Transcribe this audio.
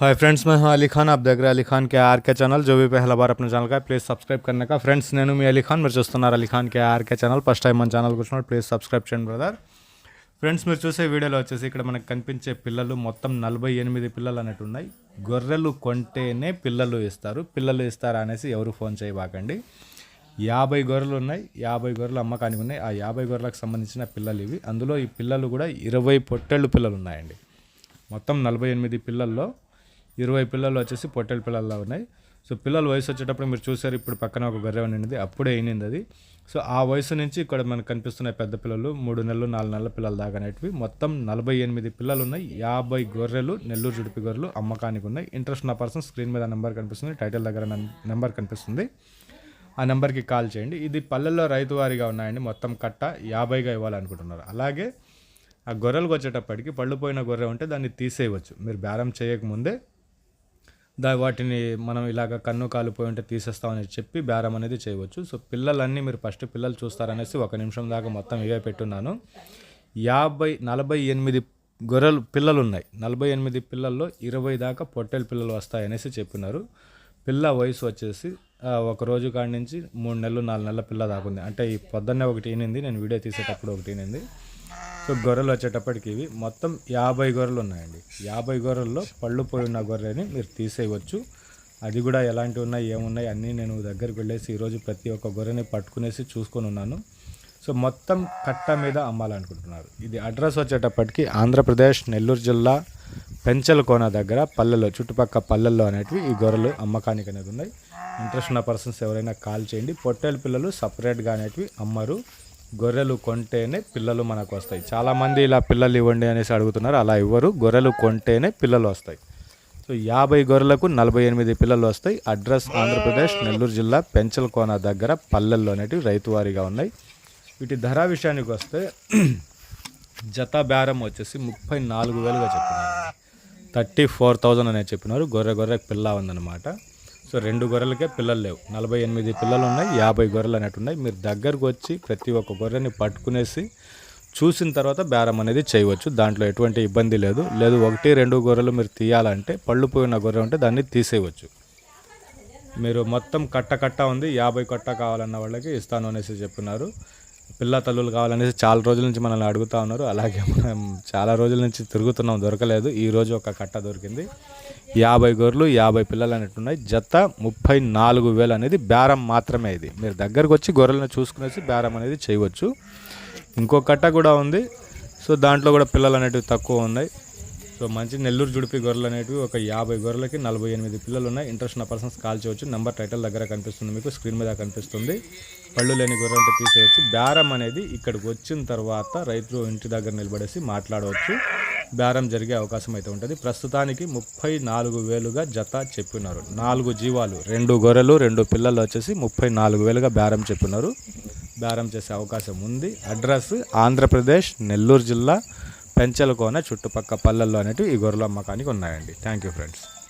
Hi friends मैं हूं अली खान आप देख रहे हैं अली खान के आर के चैनल जो भी पहला बार अपने ఛానల్ का ప్లీజ్ సబ్స్క్రైబ్ करने का ఫ్రెండ్స్ నేను మీ అలీ ఖాన్ మీరు చూస్తున్నారు Ali Khan K RK channel first time మన ఛానల్ కూర్చున్నారు ప్లీజ్ సబ్స్క్రైబ్ చేయండి బ్రదర్ ఫ్రెండ్స్ మీరు చూసే వీడియోలో వచ్చేసి ఇక్కడ మనకు కనిపించే పిల్లలు మొత్తం నలభై ఎనిమిది పిల్లలు అన్నట్టు ఉన్నాయి గొర్రెలు కొంటేనే పిల్లలు ఇస్తారు పిల్లలు ఇస్తారా అనేసి ఎవరు ఫోన్ చేయబాకండి యాభై గొర్రెలు ఉన్నాయి యాభై గొర్రెలు అమ్మకానికి ఉన్నాయి ఆ యాభై గొర్రెలకు సంబంధించిన పిల్లలు ఇవి అందులో ఈ పిల్లలు కూడా ఇరవై పొట్టేళ్ళు పిల్లలు ఉన్నాయండి మొత్తం నలభై ఎనిమిది పిల్లల్లో ఇరవై పిల్లలు వచ్చేసి పొట్టెల పిల్లల్లో ఉన్నాయి. సో పిల్లల వయసు వచ్చేటప్పుడు మీరు చూసారు ఇప్పుడు పక్కన ఒక గొర్రె ఉండింది అప్పుడే అయినింది అది. సో ఆ వయసు నుంచి ఇక్కడ మనకు కనిపిస్తున్న పెద్ద పిల్లలు మూడు నెలలు నాలుగు నెలల పిల్లలు దాకా అనేటివి. మొత్తం నలభై ఎనిమిది పిల్లలు ఉన్నాయి యాభై గొర్రెలు నెల్లూరు జుడిపి గొర్రెలు అమ్మకానికి ఉన్నాయి. ఇంట్రెస్ట్ ఉన్న పర్సన్ స్క్రీన్ మీద నెంబర్ కనిపిస్తుంది టైటిల్ దగ్గర నెంబర్ కనిపిస్తుంది. ఆ నెంబర్కి కాల్ చేయండి. ఇది పల్లెల్లో రైతు వారిగా ఉన్నాయండి మొత్తం కట్ట యాభైగా ఇవ్వాలనుకుంటున్నారు. అలాగే ఆ గొర్రెలకు వచ్చేటప్పటికి పళ్ళు పోయిన గొర్రె ఉంటే దాన్ని తీసేయవచ్చు. మీరు బేరం చేయకముందే దా వాటిని మనం ఇలాగ కన్ను కాలు పోయి ఉంటే తీసేస్తామని చెప్పి బేరం అనేది చేయవచ్చు. సో పిల్లలన్నీ మీరు ఫస్ట్ పిల్లలు చూస్తారనేసి ఒక నిమిషం దాకా మొత్తం ఇవే పెట్టున్నాను. యాభై నలభై ఎనిమిది గొర్రెలు పిల్లలు ఉన్నాయి నలభై ఎనిమిది పిల్లల్లో ఇరవై దాకా పొట్టెలు పిల్లలు వస్తాయనేసి చెప్పినారు. పిల్ల వయసు వచ్చేసి ఒక రోజు కాడి నుంచి మూడు నెలలు నాలుగు నెలల పిల్ల దాకా ఉంది. అంటే ఈ పొద్దున్నే ఒకటి ఈనింది నేను వీడియో తీసేటప్పుడు ఒకటి ఈనింది. సో గొర్రెలు వచ్చేటప్పటికి ఇవి మొత్తం యాభై గొర్రెలు ఉన్నాయండి. యాభై గొర్రెల్లో పళ్ళు పోయి ఉన్న గొర్రెని మీరు తీసేయవచ్చు. అది కూడా ఎలాంటివి ఉన్నాయి ఏమున్నాయి అన్నీ నేను దగ్గరికి వెళ్ళేసి ఈరోజు ప్రతి ఒక్క గొర్రెని పట్టుకునేసి చూసుకొని ఉన్నాను. సో మొత్తం కట్ట మీద అమ్మాలనుకుంటున్నారు. ఇది అడ్రస్ వచ్చేటప్పటికి ఆంధ్రప్రదేశ్ నెల్లూరు జిల్లా పెంచలకోన దగ్గర పల్లెల్లో చుట్టుపక్కల పల్లెల్లో అనేటివి ఈ గొర్రెలు అమ్మకానికి అనేది ఉన్నాయి. ఇంట్రెస్ట్ ఉన్న పర్సన్స్ ఎవరైనా కాల్ చేయండి. పొట్టేలు పిల్లలు సపరేట్గా అనేటివి అమ్మరు. గొర్రెలు కొంటేనే పిల్లలు మనకు వస్తాయి. చాలామంది ఇలా పిల్లలు ఇవ్వండి అనేసి అడుగుతున్నారు. అలా ఇవ్వరు. గొర్రెలు కొంటేనే పిల్లలు వస్తాయి. సో యాభై గొర్రెలకు నలభై ఎనిమిది పిల్లలు వస్తాయి. అడ్రస్ ఆంధ్రప్రదేశ్ నెల్లూరు జిల్లా పెంచలకోన దగ్గర పల్లెల్లో అనేటివి రైతువారీగా ఉన్నాయి. వీటి ధర విషయానికి వస్తే జత బేరం వచ్చేసి ముప్పై నాలుగు వేలుగా చెప్పినారు. థర్టీ ఫోర్ థౌజండ్ అనేది చెప్పినారు. గొర్రె గొర్రె పిల్ల ఉందన్నమాట. సో రెండు గొర్రెలకే పిల్లలు లేవు. నలభై ఎనిమిది పిల్లలు ఉన్నాయి యాభై గొర్రెలు అనేటు ఉన్నాయి. మీరు దగ్గరకు వచ్చి ప్రతి ఒక్క గొర్రెని పట్టుకునేసి చూసిన తర్వాత బేరం అనేది చేయవచ్చు. దాంట్లో ఎటువంటి ఇబ్బంది లేదు. లేదు ఒకటి రెండు గొర్రెలు మీరు తీయాలంటే పళ్ళు పోయిన గొర్రె ఉంటే దాన్ని తీసేయవచ్చు. మీరు మొత్తం కట్ట కట్ట ఉంది. యాభై కట్ట కావాలన్న వాళ్ళకి ఇస్తాను అనేసి చెప్పినారు. పిల్ల తల్లులు కావాలనేసి చాలా రోజుల నుంచి మనల్ని అడుగుతా ఉన్నారు. అలాగే మనం చాలా రోజుల నుంచి తిరుగుతున్నాం దొరకలేదు. ఈ రోజు ఒక కట్ట దొరికింది. యాభై గొర్రెలు యాభై పిల్లలు అనేవి ఉన్నాయి జత ముప్పై నాలుగు వేలు అనేది బేరం మాత్రమే ఇది. మీరు దగ్గరకు వచ్చి గొర్రెలను చూసుకునేసి బేరం అనేది చేయవచ్చు. ఇంకో కట్ట కూడా ఉంది. సో దాంట్లో కూడా పిల్లలు అనేటివి తక్కువ ఉన్నాయి. సో మంచి నెల్లూరు జుడిపి గొర్రెలు అనేటివి ఒక యాభై గొర్రెలకి నలభై ఎనిమిది పిల్లలు ఉన్నాయి ఇంట్రెస్ట్ ఉన్న పర్సన్స్ కాల్ చేయవచ్చు నెంబర్ టైటిల్ దగ్గర కనిపిస్తుంది మీకు స్క్రీన్ మీద కనిపిస్తుంది. పళ్ళు లేని గొర్రె అంటే తీసేయచ్చు. బేరం అనేది ఇక్కడికి వచ్చిన తర్వాత రైతులు ఇంటి దగ్గర నిలబడేసి మాట్లాడవచ్చు. బేరం జరిగే అవకాశం అయితే ఉంటుంది. ప్రస్తుతానికి ముప్పై నాలుగు వేలుగా జత చెప్పినారు. నాలుగు జీవాలు రెండు గొర్రెలు రెండు పిల్లలు వచ్చేసి ముప్పై నాలుగు వేలుగా బేరం చెప్పినారు. బేరం చేసే అవకాశం ఉంది. అడ్రస్ ఆంధ్రప్రదేశ్ నెల్లూరు జిల్లా. పెంచలకోన చుట్టుపక్క పల్లెల్లో అనేటివి ఈ గొర్రెల అమ్మకానికి ఉన్నాయండి. Thank you friends